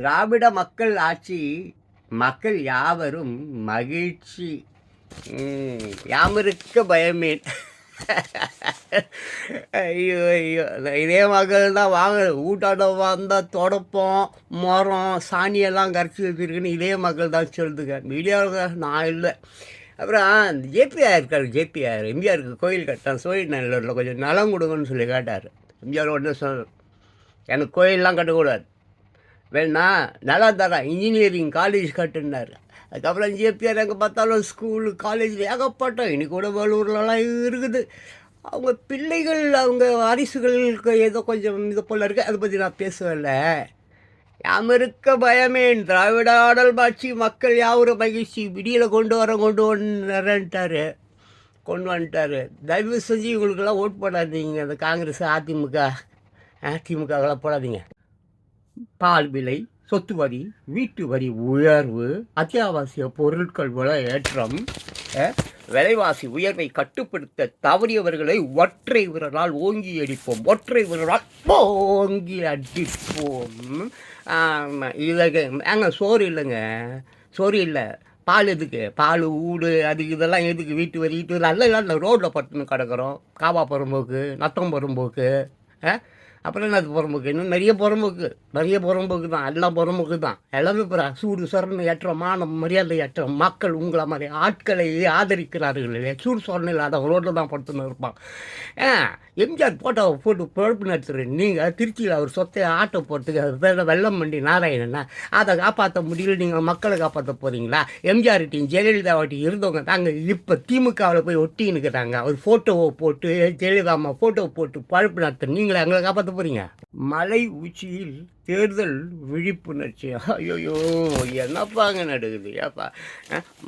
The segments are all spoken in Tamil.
திராவிட மக்கள் ஆட்சி மக்கள் யாவரும் மகிழ்ச்சி யாமிருக்க பயமேன் ஐயோ ஐயோ. இதே மக்கள் தான் வாங்க ஊட்டாட்டம் வந்தால் தொடப்போம் மரம் சாணியெல்லாம் கரைச்சி வச்சுருக்குன்னு இதே மக்கள் தான் சொல்லுதுங்க. மீடியாவில் நான் இல்லை. அப்புறம் ஜேபிஆர் இருக்கார் ஜேபிஆர் எம்ஜிஆருக்கு கோயில் கட்டான் சோழி நல்லூரில் கொஞ்சம் நலம் கொடுங்கன்னு சொல்லி கேட்டார். எம்ஜிஆர் ஒன்று சொல் எனக்கு கோயிலெலாம் கட்டக்கூடாது. வேணா நல்லா தரேன் இன்ஜினியரிங் காலேஜ் கட்டுனார். அதுக்கப்புறம் ஜேபிஆர் எங்கே பார்த்தாலும் ஸ்கூலு காலேஜ் ஏகப்பட்டோம் இன்னைக்கு கூட வேலூர்லலாம் இருக்குது. அவங்க பிள்ளைகள் அவங்க வாரிசுகளுக்கு ஏதோ கொஞ்சம் இது போல் இருக்குது அதை பற்றி நான் பேசவில்லை யாமிருக்க பயமேன் திராவிட ஆடல் பாட்சி மக்கள் யாவரும் மகிழ்ச்சி விடியில் கொண்டு வர கொண்டு வரேன்ட்டாரு. கொண்டு வந்துட்டாரு. தயவு செஞ்சு இவங்களுக்கெல்லாம் ஓட் போடாதீங்க அந்த காங்கிரஸ் அதிமுக அதிமுகவெல்லாம் போடாதீங்க. பால் விலை சொத்து வரி வீட்டு வரி உயர்வு அத்தியாவசிய பொருட்கள் விலை ஏற்றம் விலைவாசி உயர்வை கட்டுப்படுத்த தவறியவர்களை ஒற்றை விரலால் ஓங்கி அடிப்போம். ஒற்றை விரலால் ஓங்கி அடிப்போம். ஆமா, ஏங்க சோறு இல்லைங்க. சோறு இல்லை. பால் எதுக்கு? பால் ஊடு அது இதெல்லாம் எதுக்கு? வீட்டு வரி வீட்டு வரி நல்ல இல்லை. ரோட்டில் பட்டுன்னு கிடக்கிறோம். காவா பரும்போக்கு நத்தம் பரும்போக்கு ஆ அப்புறம் என்ன அது புறம்போக்கு? இன்னும் நிறைய புறம்போக்கு. நிறைய புறம்போக்கு தான். எல்லாம் புறம்போக்கு தான். எல்லாமே இப்போ சூடு சொரணை ஏற்ற மானம் மரியாதை ஏற்ற மக்கள் உங்களை மாதிரி ஆட்களை ஆதரிக்கிறார்கள் இல்லையா? சூடு சொரணை இல்லாத ரோட்டில் தான் படுத்துன்னு இருப்பான். எம்ஜிஆர் போட்டோவை போட்டு பொழப்பு நடத்துகிற நீங்கள் திருச்சியில் அவர் சொத்தை ஆட்டோ போட்டுக்கு அது வெள்ளம் வண்டி நாராயணன்னா அதை காப்பாற்ற முடியல. நீங்கள் மக்களை காப்பாற்ற போகிறீங்களா எம்ஜிஆர்ட்டையும் ஜெயலலிதாவாட்டையும் இருந்தவங்க தாங்க. இப்போ திமுகவில் போய் ஒட்டின்னு நிற்கிறாங்க அவர் ஃபோட்டோவை போட்டு ஜெயலலிதா அம்மா ஃபோட்டோவை போட்டு பழப்பு நடத்த நீங்களே எங்களை காப்பாற்ற போகிறீங்க மலை உச்சியில் தேர்தல் விழிப்புணர்ச்சி. ஐயோயோ என்னப்பாங்க நடக்குது? ஏப்பா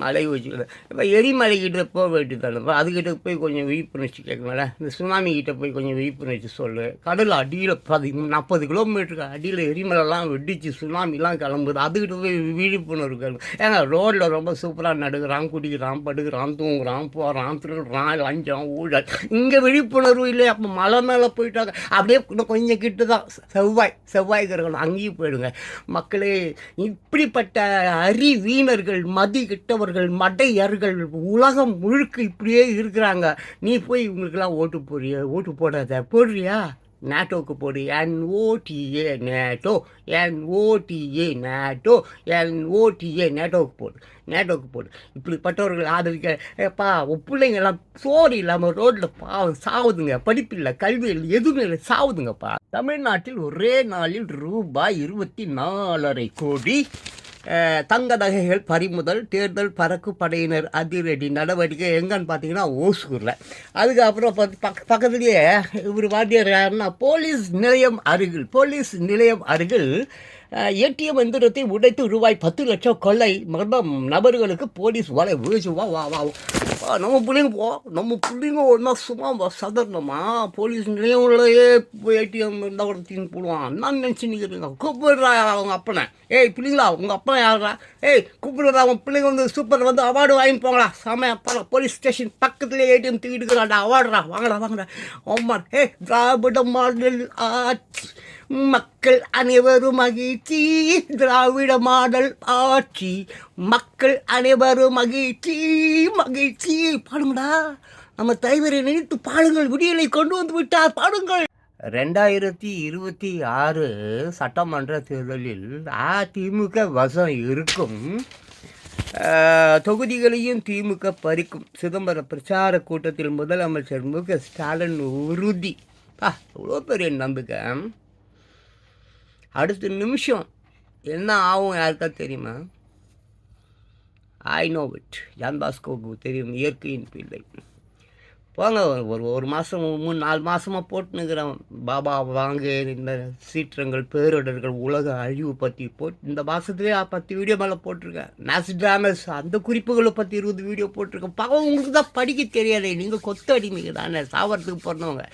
மலை உச்சியில் இப்போ எரிமலைக்கிட்ட போக வேண்டியதானப்பா அதுக்கிட்ட போய் கொஞ்சம் விழிப்புணர்ச்சி கேட்கலாம்ல இந்த சுனாமி கிட்டே போய் கொஞ்சம் விழிப்புணர்ச்சி சொல்லு. கடல் அடியில் பதி நாற்பது கிலோமீட்டருக்கு அடியில் எரிமலைலாம் வெடிச்சு சுனாமிலாம் கிளம்புது. அதுக்கிட்ட போய் விழிப்புணர்வு கேளு. ஏங்க ரோட்டில் ரொம்ப சூப்பராக நடுக்கிறான் குடிக்கிறான் படுக்கிறான் தூங்குறான் போகிறான் திருடுறான் லஞ்சம் ஊழல். இங்கே விழிப்புணர்வு இல்லை அப்போ மலை மேலே போயிட்டாங்க. அப்படியே கொஞ்சம் கிட்ட தான் செவ்வாய் செவ்வாய் கிரகம் அங்கேயும் போயிடுங்க. மக்களே இப்படிப்பட்ட அறிவீனர்கள் மதி கிட்டவர்கள் மடையர்கள் உலகம் முழுக்க இப்படியே இருக்கிறாங்க. நீ போய் இவங்களுக்கெல்லாம் ஓட்டு போடுறிய ஓட்டு போடாத போடுறியா? நேட்டோவுக்கு போடு. N OTA NOTA N OTA NOTA N OTA நேட்டோவுக்கு போடு. நேட்டோவுக்கு போடு. இப்படிப்பட்டவர்கள் ஆதரிக்க ஏப்பா பிள்ளைங்கெல்லாம் சோறு இல்லாமல் ரோட்டில் பாவம் சாவுதுங்க. படிப்பு இல்லை கல்வி இல்லை எதுவுமே இல்லை சாவுதுங்கப்பா. தமிழ்நாட்டில் ஒரே நாளில் ரூபாய் இருபத்தி நாலரை கோடி தங்க நகைகள் பறிமுதல் தேர்தல் பறக்கு படையினர் அதிரடி நடவடிக்கை எங்கன்னு பார்த்தீங்கன்னா ஓசூரில். அதுக்கப்புறம் பார்த்து பக்க பக்கத்துலேயே இவர் வாத்தியார் யாருன்னா போலீஸ் நிலையம் அருகில் போலீஸ் நிலையம் அருகில் ஏடிஎம் எந்திரத்தை உடைத்து ரூபாய் பத்து லட்சம் கொள்ளை. மர்மம் நபர்களுக்கு போலீஸ் வலை வீழ்ச்சுவா வா வா வா, நம்ம பிள்ளைங்க போ. நம்ம பிள்ளைங்க ஒன்றா சும்மா சதர்ணமா போலீஸ் நிலையம்லயே ஏடிஎம் இருந்தால் கூட தீர்ந்து போடுவான். நான் நினச்சி நிற்கிறீங்க கூப்பிடுறா அவங்க அப்பனை. ஏய் பிள்ளைங்களா உங்கள் அப்பா யாரா ஏய் கூப்பிடுறா அவன் பிள்ளைங்க வந்து சூப்பர் வந்து அவார்டு வாங்கி போங்களா செமையா பல போலீஸ் ஸ்டேஷன் பக்கத்துலேயே ஏடிஎம் தூக்கிட்டு இருக்கிறாண்டா அவார்டுடா வாங்கடா வாங்கடா. அம்மா ஏய் திராவிட மாடல் ஆட்சி. மக்கள் அனைவரும் மகிழ்ச்சி. திராவிட மாடல் ஆட்சி. மக்கள் அனைவரும் மகிழ்ச்சி மகிழ்ச்சி. பாடுங்கடா. நம்ம தலைவரை நினைத்து பாடுங்கள். விடியலை கொண்டு வந்து விட்டார். பாடுங்கள். ரெண்டாயிரத்தி இருபத்தி ஆறு சட்டமன்ற தேர்தலில் அதிமுக வசம் இருக்கும். தொகுதிகளையும் திமுக பறிக்கும். சிதம்பரம் பிரச்சார கூட்டத்தில் முதலமைச்சர் மு க ஸ்டாலின் உறுதி. அவ்வளோ இவ்வளோ பெரிய நம்பிக்கை. அடுத்த நிமிஷம் என்ன ஆகும் யாருக்கா தெரியுமா? ஐ நோ இட் ஜான்பாஸ்கோவுக்கு தெரியும் இயற்கையின் பிள்ளை. போங்க ஒரு ஒரு மாதம் மூணு நாலு மாதமாக போட்டுனுக்கிறேன் பாபா வாங்க இந்த சீற்றங்கள் பேரிடர்கள் உலக அழிவு பற்றி போட்டு இந்த மாதத்துலேயே பத்து வீடியோ மேலே போட்டிருக்கேன். நாஸ்ட்ராமஸ் அந்த குறிப்புகளை பற்றி இருபது வீடியோ போட்டிருக்கேன். பாவம் உங்களுக்கு தான் படிக்க தெரியாதே. நீங்கள் கொத்த அடிமைங்க தானே? சாவரத்துக்கு பிறந்தவங்க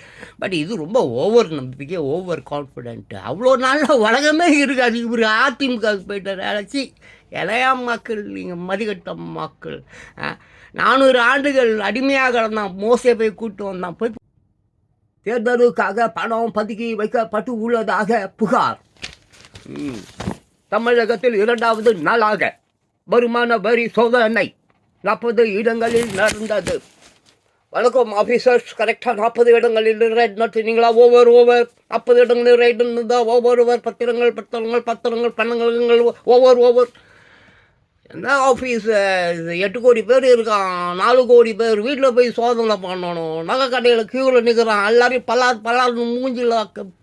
பட் இது ரொம்ப ஓவர் நம்பிக்கை ஓவர் கான்ஃபிடென்ட்டு அவ்வளோ நாளில் உலகமே இருக்காது இவர் அதிமுகவுக்கு போயிட்டார். அழைச்சி இளையா மக்கள் நீங்கள் மதிகட்ட மக்கள் ஆ, நானூறு ஆண்டுகள் அடிமையாக இருந்தான். மோசே போய் கூட்டு வந்தான். போய் தேர்தலுக்காக பணம் பதுக்கி வைக்கப்பட்டு உள்ளதாக புகார். தமிழகத்தில் இரண்டாவது நாளாக வருமான வரி சோதனை நாற்பது இடங்களில் நடந்தது. வணக்கம் ஆஃபீஸர்ஸ் கரெக்டாக நாற்பது இடங்களில் ரைட் நடத்தினீங்களா ஒவ்வொரு ஓவர் நாற்பது இடங்களில் ரைட் இருந்தால் ஒவ்வொருவர் பத்திரங்கள் பத்திரங்கள் பத்திரங்கள் பணங்கள் ஒவ்வொரு ஓவர் என்ன ஆஃபீஸு எட்டு கோடி பேர் இருக்கான் நாலு கோடி பேர். வீட்டில் போய் சோதனை பண்ணணும். நகை கடையில் க்யூவில் நிற்கிறான் எல்லாரையும் பல்லார் பல்லார்னு மூஞ்சில்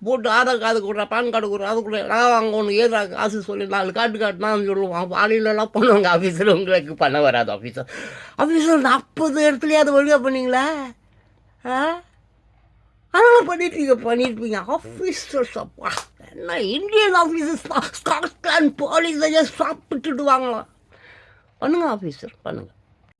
போட்டு ஆதார் கார்டு கொடுறா பேன் கார்டு கொடுறா அது கூட நான் வாங்கணும் ஏதா காசு சொல்லி நாலு காட்டு காட்டுனான்னு சொல்லுவான். பாலிலலாம் பண்ணுவாங்க. ஆஃபீஸில் உங்களுக்கு பண்ண வராது ஆஃபீஸர் ஆஃபீஸர் நாற்பது இடத்துலையாவது ஒழுங்காக பண்ணீங்களா? ஆ? அதெல்லாம் பண்ணிட்டு பண்ணியிருப்பீங்க ஆஃபீஸர்ஸ் அப்பா என்ன இந்தியன் ஆஃபீஸர்ஸ் ஸ்காட்லாண்ட் சாப்பிட்டுட்டு வாங்கலாம்? பண்ணுங்க ஆஃபீஸர் பண்ணுங்க.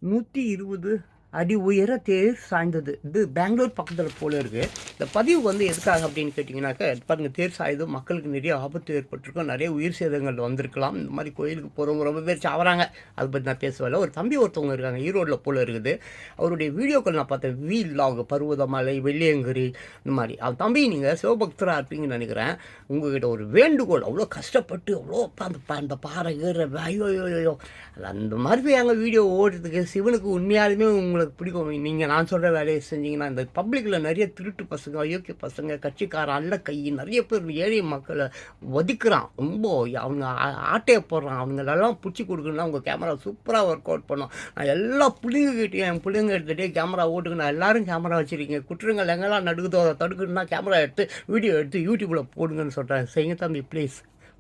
நூற்றி இருபது அடி உயர தேர் சாய்ந்தது. இது பெங்களூர் பக்கத்தில் போல இருக்கு. இந்த பதிவு வந்து எதுக்காக அப்படின்னு கேட்டிங்கனாக்கா பாருங்கள் தேர் சாய்ந்து மக்களுக்கு நிறைய ஆபத்து ஏற்பட்டிருக்கும் நிறைய உயிர் சேதங்கள் வந்திருக்கலாம். இந்த மாதிரி கோயிலுக்கு போகிறவங்க ரொம்ப பேர் சாவறாங்க. அதை பற்றி நான் பேசவில்லை. ஒரு தம்பி ஒருத்தவங்க இருக்காங்க ஈரோட்டில் போல இருக்குது. அவருடைய வீடியோக்கள் நான் பார்த்தேன். வீல் லாக் பருவதமலை வெள்ளியங்கிரி இந்த மாதிரி. அவன் தம்பி நீங்கள் சிவபக்தராக இருப்பீங்கன்னு நினைக்கிறேன். உங்ககிட்ட ஒரு வேண்டுகோள். அவ்வளோ கஷ்டப்பட்டு அவ்வளோ அந்த அந்த பாறை ஏற ஐயோ ஐயோ, அந்த மாதிரி எங்கள் வீடியோ ஓடுறதுக்கு சிவனுக்கு உண்மையாலுமே உங்களுக்கு பிடிக்கும். நீங்கள் நான் சொல்கிற வேலையை செஞ்சீங்கன்னா இந்த பப்ளிக்கில் நிறைய திருட்டு பசங்க அயோக்கிய பசங்க கட்சிக்காரன் அல்ல கை நிறைய பேர் ஏழை மக்களை ஒதுக்குறான் ரொம்ப அவங்க ஆ- ஆட்டையை போடுறான். அவங்களெல்லாம் பிடிச்சி கொடுக்கணும்னா உங்கள் கேமரா சூப்பராக ஒர்க் அவுட் பண்ணும். நான் எல்லா பிள்ளைங்ககிட்டையும் என் பிள்ளைங்க எடுத்துகிட்டே கேமரா ஓட்டுக்கணும் நான் எல்லாரும் கேமரா வச்சுருக்கீங்க. குற்றங்கள் எங்கெல்லாம் நடுக்குதோ அதை தடுக்கணும்னா கேமரா எடுத்து வீடியோ எடுத்து யூடியூப்பில் போடுங்கன்னு சொல்கிறேன் செய்யுங்க தம்பி ப்ளீஸ்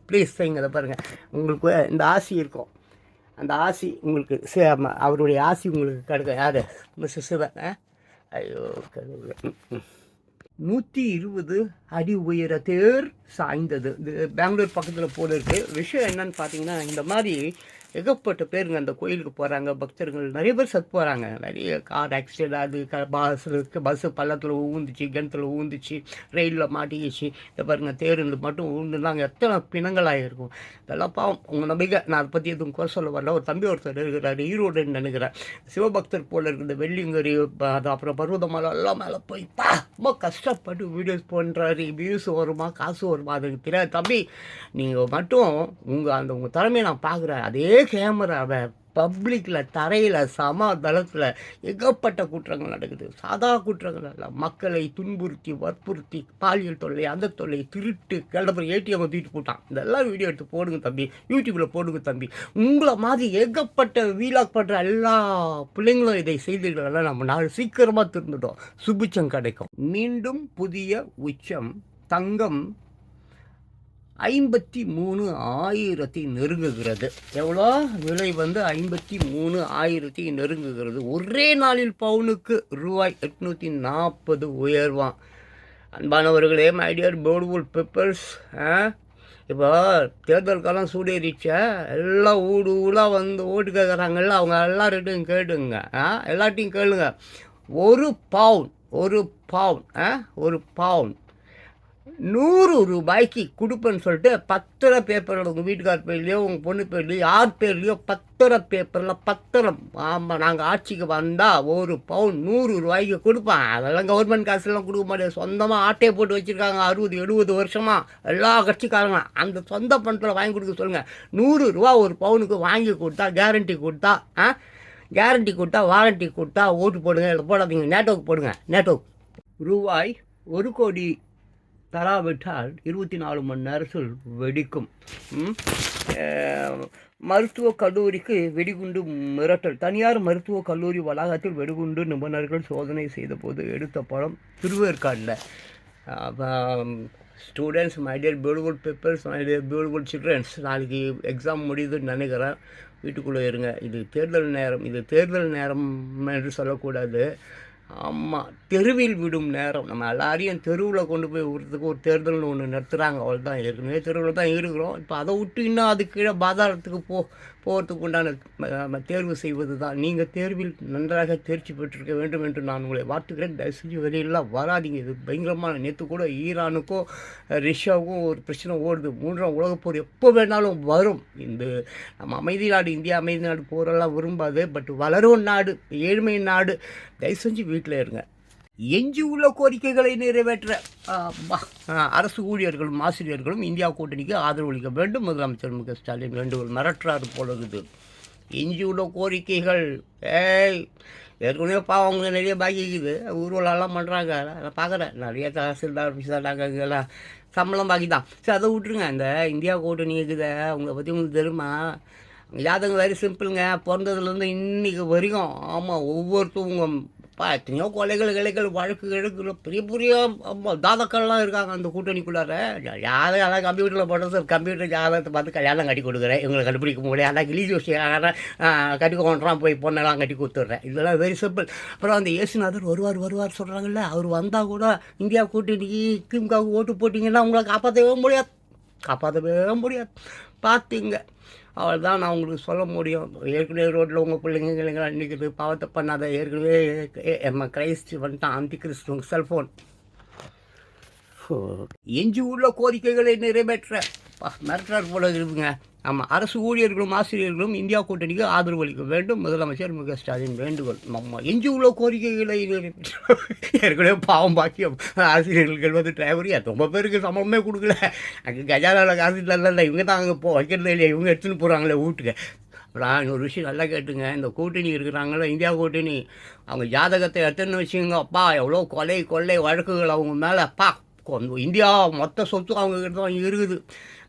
ப்ளீஸ் செய்யுங்க அதை பாருங்கள் உங்களுக்கு இந்த ஆசி இருக்கும். அந்த ஆசி உங்களுக்கு சி- அவருடைய ஆசி உங்களுக்கு கிடைக்கும் யார்? மிஸ்ஸு சிவன் ஆ? ஐயோ கடவுள். நூற்றி இருபது அடி உயர தேர் சாய்ந்தது. இது பெங்களூர் பக்கத்தில் போல இருக்குது விஷயம் என்னன்னு பார்த்தீங்கன்னா இந்த மாதிரி ஏகப்பட்ட பேருங்க அந்த கோயிலுக்கு போகிறாங்க பக்தர்கள். நிறைய பேர் சத்து போகிறாங்க நிறைய கார் ஆக்சிடென்ட் அது க பஸ்ஸு பஸ்ஸு பள்ளத்தில் ஊந்துச்சு கிணத்துல ஊந்துச்சு ரயிலில் மாட்டிக்கிச்சு. இதை பாருங்க தேருந்து மட்டும் ஊந்துனாங்க. எத்தனை பிணங்களாக இருக்கும். இதெல்லாம் பாவம். உங்கள் நம்பிக்கை. நான் அதை பற்றி எதுவும் குறை சொல்ல வரல. ஒரு தம்பி ஒருத்தர் இருக்கிறார். ஈரோடுன்னு நினைக்கிறேன். சிவபக்தர் போல இருக்கிற வெள்ளியங்கரி அது அப்புறம் பருவதமலை எல்லாம் மேலே போய் பா ரொம்ப கஷ்டப்பட்டு வீடியோஸ் பண்ணுறாரு வியூஸ் வருமா காசு வருமா அதுக்கு தெரியாது தம்பி நீங்கள் மட்டும் உங்கள் அந்த உங்கள் திறமையை நான் பார்க்குறேன். அதே கேமராவை பப்ளிக்கில் தரையில் சம தளத்தில் ஏகப்பட்ட குற்றங்கள் நடக்குது. சாதா குற்றங்கள் அல்ல. மக்களை துன்புறுத்தி வற்புறுத்தி பாலியல் தொல்லை அந்த தொல்லை திருட்டு கிளம்புற ஏடிஎம் தூக்கிட்டு போட்டான். இதெல்லாம் வீடியோ எடுத்து போடுங்க தம்பி. யூடியூப்பில் போடுங்க தம்பி. உங்களை மாதிரி ஏகப்பட்ட வீலாக் பண்ணுற எல்லா பிள்ளைங்களும் இதை செய்தீர்களா நம்ம நாள் சீக்கிரமாக திருந்துட்டோம் சுபிச்சம் கிடைக்கும். மீண்டும் புதிய உச்சம் தங்கம் ஐம்பத்தி மூணு ஆயிரத்தி நெருங்குகிறது. எவ்வளோ? விலை வந்து ஐம்பத்தி மூணு ஆயிரத்தி நெருங்குகிறது. ஒரே நாளில் பவுனுக்கு ரூபாய் எட்நூற்றி நாற்பது உயர்வான் அன்பானவர்களே மைடியர் டியர் பீப்பிள்ஸ் இப்போ தேர்தல் காலம் சூடேறிச்சா. எல்லாம் ஊடு ஊடாக வந்து ஓட்டு கேட்குறாங்கல்ல அவங்க எல்லார்ட்டையும் கேட்டுங்க ஆ? எல்லார்ட்டையும் கேளுங்க. ஒரு பவுன் ஒரு பவுன் ஆ? ஒரு பவுன். நூறு ரூபாய்க்கு கொடுப்பேன்னு சொல்லிட்டு பத்திர பேப்பரில் உங்கள் வீட்டுக்கார் பேர்லையோ உங்கள் பொண்ணு பேர்லையோ யார் பேர்லையோ பத்திர பேப்பரில் பத்திரம். ஆமாம் நாங்கள் ஆட்சிக்கு வந்தால் ஒரு பவுன் நூறு ரூபாய்க்கு கொடுப்பேன். அதெல்லாம் கவர்மெண்ட் காசுலாம் கொடுக்க மாட்டேன். சொந்தமாக ஆட்டையை போட்டு வச்சுருக்காங்க அறுபது எழுபது வருஷமாக எல்லா கட்சிக்காரங்க அந்த சொந்த பணத்தில் வாங்கி கொடுக்க சொல்லுங்கள் நூறு ரூபா ஒரு பவுனுக்கு வாங்கி கொடுத்தா கேரண்டி கொடுத்தா ஆ? கேரண்டி கொடுத்தா வாரண்டி கொடுத்தா ஓட்டு போடுங்க. இல்லை போடாதீங்க. நேட்டோக்கு போடுங்க. நேட்டோக்கு ரூபாய் ஒரு கோடி தராவிட்டால் இருபத்தி நாலு மணி நேரத்தில் வெடிக்கும். மருத்துவ மருத்துவக் கல்லூரிக்கு வெடிகுண்டு மிரட்டல். தனியார் மருத்துவக் கல்லூரி வளாகத்தில் வெடிகுண்டு நிபுணர்கள் சோதனை செய்தபோது எடுத்த படம் திருவேற்காடில். Students my dear beautiful papers my dear beautiful childrens நாளைக்கு எக்ஸாம் முடியுதுன்னு நினைக்கிறேன். வீட்டுக்குள்ளே இருங்க. இது தேர்தல் நேரம். இது தேர்தல் நேரம் என்று சொல்லக்கூடாது. ஆமாம் தெருவில் விடும் நேரம். நம்ம எல்லாரையும் தெருவில் கொண்டு போய் விடுறதுக்கு ஒரு தேர்தல்னு ஒன்று நடத்துகிறாங்க அவ்வளோதான் ஏற்கனவே தெருவில் தான் இருக்கிறோம். இப்போ அதை விட்டு இன்னும் அது கீழே பாதாளத்துக்கு போ போகிறதுக்கு உண்டான தேர்வு செய்வது தான் நீங்கள் தேர்வில் நன்றாக தேர்ச்சி பெற்றிருக்க வேண்டும் என்று நான் உங்களை வாழ்த்துக்கிறேன் தயவு செஞ்சு வெளியெல்லாம் வராதீங்க. இது பயங்கரமான நேற்று கூட ஈரானுக்கும் ரஷ்யாவுக்கும் ஒரு பிரச்சனை ஓடுது. மூன்றாம் உலகப் போர் எப்போ வேணாலும் வரும். இந்த நம்ம அமைதி நாடு இந்தியா அமைதி நாடு போரெல்லாம் விரும்பாது. பட் வளரும் நாடு ஏழ்மை நாடு தயவு செஞ்சு வீட்டில் இருங்க. எஞ்சி உள்ள கோரிக்கைகளை நிறைவேற்ற அரசு ஊழியர்களும் ஆசிரியர்களும் இந்தியா கூட்டணிக்கு ஆதரவளிக்க வேண்டும். முதலமைச்சர் மு. க. ஸ்டாலின் வேண்டுகோள் மிரட்டுறாரு போல இருக்குது. எஞ்சி உள்ள கோரிக்கைகள் ஏய் ஏற்கனவே பாவம் அவங்க நிறைய பாக்கிக்குது ஊர்வலம்லாம் பண்ணுறாங்க நான் பார்க்குறேன் நிறைய தகசில்தார் ஆஃபீஸர் சம்பளம் பாக்கி தான். சரி அதை விட்ருங்க இந்த இந்தியா கூட்டணி இருக்குது. அவங்கள பற்றி உங்களுக்கு தெரியுமா? ஜாதகம் வெரி சிம்பிளுங்க பிறந்ததுலேருந்து இன்னைக்கு வரைக்கும் ஆமாம் ஒவ்வொருத்தவங்க பா எத்தனையோ கொலைகள் கிளைகள் வழக்கு கிழக்கு பெரிய பெரிய தாதாக்கள்லாம் இருக்காங்க அந்த கூட்டணிக்குள்ளார. யாரும் அதான் கம்ப்யூட்டரில் போடுறது கம்ப்யூட்டர் ஜாதகத்தை பார்த்து கல்யாணம் கட்டி கொடுக்குறேன். இவங்களை கண்டுபிடிக்க முடியாது ஆனால் கிளி ஜோசி கட்டி கொண்டான் போய் பொண்ணெல்லாம் கட்டி கொடுத்துட்றேன். இதெல்லாம் வெரி சிம்பிள் அப்புறம் அந்த இயேசுநாதர் வருவார் வருவார் சொல்கிறாங்கல்ல அவர் வந்தால் கூட இந்தியா கூட்டணிக்கு திமுகவுக்கு ஓட்டு போட்டிங்கன்னா உங்களை காப்பாற்றவே முடியாது. காப்பாற்றவே முடியாது. பார்த்துங்க அவள் தான் நான் உங்களுக்கு சொல்ல முடியும். ஏற்கனவே ரோட்டில் உங்கள் பிள்ளைங்க கிளைங்களாம் நிற்குது பாவத்தை பண்ணாத. ஏற்கனவே எம்ம கிரைஸ்ட் வந்துட்டான் அந்தி கிறிஸ்து செல்ஃபோன் எஞ்சி உள்ள கோரிக்கைகளை நிறைவேற்ற. பா, மிரட்டுறார் போல இருக்குங்க. ஆமாம் அரசு ஊழியர்களும் ஆசிரியர்களும் இந்தியா கூட்டணிக்கு ஆதரவு அளிக்க வேண்டும். முதலமைச்சர் மு க. ஸ்டாலின் வேண்டுகோள். நம்ம எஞ்சி உள்ள கோரிக்கைகளை ஏற்கனவே பாவம் பாக்கியம். ஆசிரியர்கள் வந்து டிரைவர் ரொம்ப பேருக்கு சம்பளமே கொடுக்கல. அங்கே கஜானாவில் காசு இல்லை இவங்க தான் அங்கே போ வைக்கிறது இல்லையா இவங்க எடுத்துன்னு போகிறாங்களே வீட்டுக்கு. அப்புறம் இன்னொரு விஷயம் நல்லா கேட்டுங்க. இந்த கூட்டணி இருக்கிறாங்களோ இந்தியா கூட்டணி. அவங்க ஜாதகத்தை எடுத்துன்னு வச்சுங்க அப்பா எவ்வளோ கொலை கொள்ளை வழக்குகள் அவங்க மேலே. அப்பா கொ- இந்தியா மொத்த சொத்து அவங்க கிட்ட தான் இருக்குது.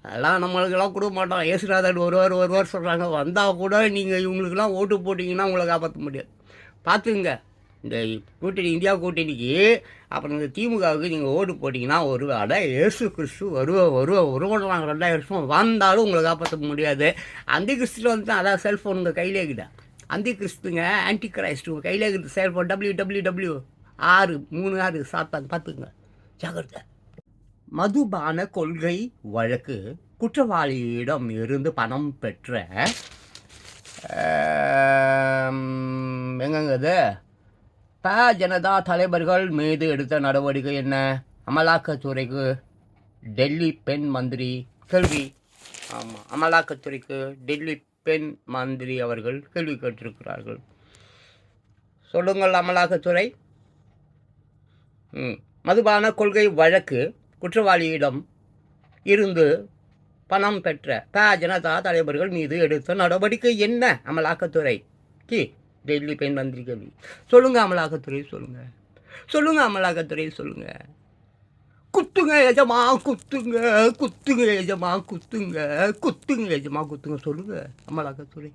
அதெல்லாம் நம்மளுக்கெல்லாம் கொடுக்க மாட்டோம். ஏசுநாதன் ஒருவர் ஒருவர் சொல்கிறாங்க வந்தால் கூட நீங்கள் இவங்களுக்கெல்லாம் ஓட்டு போட்டிங்கன்னா உங்களை காப்பாற்ற முடியாது. பார்த்துங்க இந்த கூட்டணி இந்தியா கூட்டணிக்கு அப்புறம் இந்த திமுகவுக்கு நீங்கள் ஓட்டு போட்டிங்கன்னா ஒரு அட ஏசு கிறிஸ்து வருவ வருவ நாங்கள் ரெண்டாயிரம் வருஷம் வந்தாலும் உங்களை காப்பாற்ற முடியாது. அந்த கிறிஸ்துல வந்து அதான் செல்ஃபோன் உங்கள் கையிலே இருக்குதா? அந்த கிறிஸ்துங்க ஆன்டி கிரைஸ்ட் உங்கள் கையிலே இருக்குது. செல்ஃபோன் டபிள்யூ டபிள்யூ டபிள்யூ ஆறு மூணு ஆறு சாத்தாங்க பார்த்துங்க ஜாகிரதை மதுபான கொள்கை வழக்கு குற்றவாளியிடம் இருந்து பணம் பெற்ற ஆம், ப ஜனதா தலைவர்கள் மீது எடுத்த நடவடிக்கை என்ன? அமலாக்கத்துறைக்கு டெல்லி பெண் மந்திரி கேள்வி. ஆமாம் அமலாக்கத்துறைக்கு டெல்லி பெண் மந்திரி அவர்கள் கேள்வி கேட்டிருக்கிறார்கள். சொல்லுங்கள் அமலாக்கத்துறை. ம் மதுபான கொள்கை வழக்கு குற்றவாளியிடம் இருந்து பணம் பெற்ற ப ஜனதா தலைவர்கள் மீது எடுத்த நடவடிக்கை என்ன? அமலாக்கத்துறை. கி. டெல்லி பெண் மந்திரி கேள்வி சொல்லுங்க அமலாக்கத்துறை சொல்லுங்க. சொல்லுங்க அமலாக்கத்துறை சொல்லுங்க. குத்துங்க எஜமா குத்துங்க குத்துங்க எஜமா குத்துங்க குத்துங்க எஜமா குத்துங்க. சொல்லுங்க அமலாக்கத்துறை.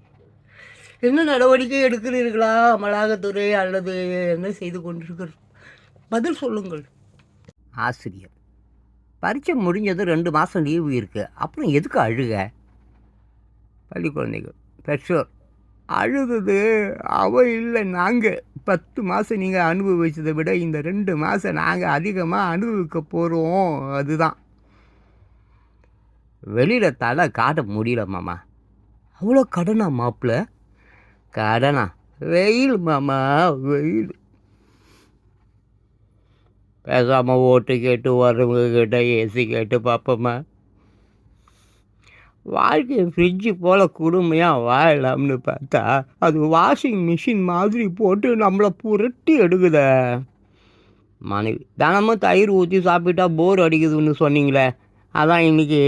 என்ன நடவடிக்கை எடுக்கிறீர்களா அமலாக்கத்துறை அல்லது என்ன செய்து கொண்டிருக்கிறது பதில் சொல்லுங்கள். ஆசிரியர். பரீட்சை முடிஞ்சது ரெண்டு மாதம் லீவு இருக்குது அப்புறம் எதுக்கு அழுக? பள்ளி குழந்தைகள் பெற்றோர் அழுதது அவ இல்லை நாங்கள் பத்து மாதம் நீங்கள் அனுபவிச்சதை விட இந்த ரெண்டு மாதம் நாங்கள் அதிகமாக அனுபவிக்க போகிறோம் அதுதான். வெளியில் தலை காட்ட முடியல மாமா. அவ்வளோ கடனா மாப்பிள்ள கடனா. வெயில் மாமா வெயில். பேசாமல் ஓட்டு கேட்டு வரவங்க கிட்ட ஏசி கேட்டு பார்ப்போமா வாழ்க்கையை ஃப்ரிட்ஜு போல் கொடுமையாக வாழலாம்னு பார்த்தா அது வாஷிங் மிஷின் மாதிரி போட்டு நம்மளை புரட்டி எடுக்குதே. மனைவி தினமும் தயிர் ஊற்றி சாப்பிட்டா போர் அடிக்குதுன்னு சொன்னீங்களே அதான் இன்றைக்கி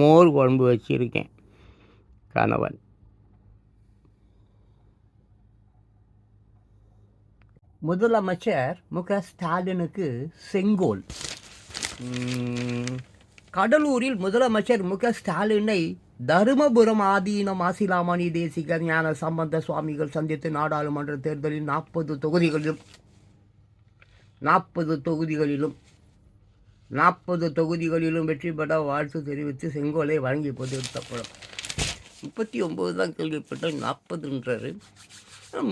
மோர் குழம்பு வச்சுருக்கேன். கணவன் முதலமைச்சர் மு க ஸ்டாலினுக்கு செங்கோல். கடலூரில் முதலமைச்சர் மு க ஸ்டாலினை தருமபுரம் ஆதீனம் ஆசிலாமணி தேசிக ஞான சம்பந்த சுவாமிகள் சந்தித்து நாடாளுமன்ற தேர்தலில் நாற்பது தொகுதிகளிலும் நாற்பது தொகுதிகளிலும் நாற்பது தொகுதிகளிலும் வெற்றி பெற வாழ்த்து தெரிவித்து செங்கோலை வழங்கி பொதுத்தப்படும் முப்பத்தி ஒம்பது தான் கேள்விப்பட்டோம் நாற்பதுன்றாரு.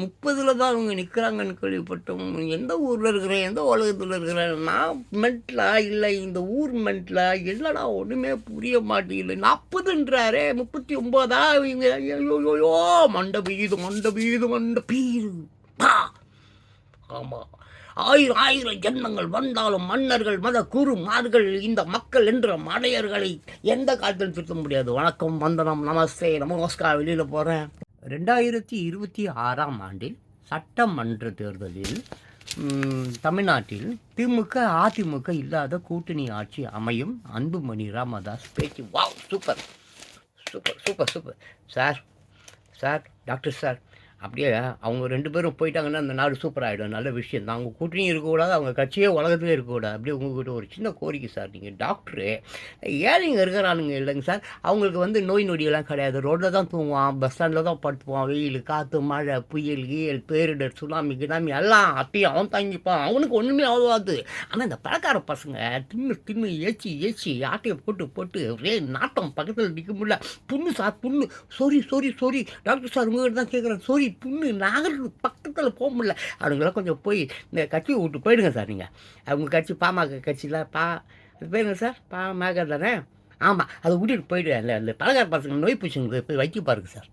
முப்பதில் தான் அவங்க நிற்கிறாங்கன்னு கேள்விப்பட்டோம். எந்த ஊரில் இருக்கிறேன் எந்த உலகத்தில் இருக்கிறேன்? நான் மென்ட்லா இல்லை இந்த ஊர் மென்ட்லா இல்லைடா ஒன்றுமே புரிய மாட்டேங்குது. நாற்பதுன்றாரே முப்பத்தி ஒம்போதா இவங்க ஐயோ மண்டை பீது மண்டை பீது மண்டை பீது பா! ஆமாம் ஆயிரம் ஆயிரம் ஜென்மங்கள் வந்தாலும் மன்னர்கள் மத குரு மார்கள் இந்த மக்கள் என்ற மடையர்களை எந்த காலத்தில் திருத்த முடியாது. வணக்கம் வந்தனம் நமஸ்தே நமஸ்கார் வெளியில் போகிறேன் ரெண்டாயிரத்தி இருபத்தி ஆறாம் ஆண்டில் சட்டமன்ற தேர்தலில் தமிழ்நாட்டில் திமுக அதிமுக இல்லாத கூட்டணி ஆட்சி அமையும் அன்புமணி ராமதாஸ் பேச்சு. Wow super. Super super super. Sir sir doctor sir அப்படியே அவங்க ரெண்டு பேரும் போயிட்டாங்கன்னா அந்த நாடு சூப்பர் ஆகிடும் நல்ல விஷயம் தான். அவங்க கூட்டணியும் இருக்கக்கூடாது அவங்க கட்சியே உலகத்துலேயே இருக்கக்கூடாது. அப்படியே உங்ககிட்ட ஒரு சின்ன கோரிக்கை சார். நீங்கள் டாக்டரு ஏழைங்க இருக்கிறானுங்க இல்லைங்க சார். அவங்களுக்கு வந்து நோய் நொடியெல்லாம் கிடையாது. ரோட்டில் தான் தூங்குவான் பஸ் ஸ்டாண்டில் தான் படுத்துவான் வெயில் காற்று மழை புயல் ஈயல் பேரிடர் சுனாமி கிடாமி எல்லாம் அத்தையும் அவன் தாங்கிப்பான். அவனுக்கு ஒன்றுமே அவ்வளோவாது ஆனால் இந்த பழக்கார பசங்க தின்னு தின்னு ஏச்சி ஏச்சி ஆட்டையை போட்டு போட்டு ஒரே நாட்டம் பக்கத்தில் நிற்க முடியல. புண்ணு சார் புண்ணு. Sorry sorry sorry doctor sir உங்ககிட்ட தான் கேட்குறேன் சாரி புண்ணு நாகருக்கு பக்கத்தில் போக முடியல. அவனுங்களாம் கொஞ்சம் போய் இந்த கட்சியை விட்டு போயிடுங்க சார் நீங்கள் அவங்க கட்சி பாமக கட்சியில் பா அது போயிருங்க சார்? பாமக தானே? ஆமாம் அதை விட்டுட்டு போயிடுவேன் இல்லை அந்த பழகார பசங்க நோய் பூச்சிங்களுக்கு போய் வைக்க பாருங்க சார்.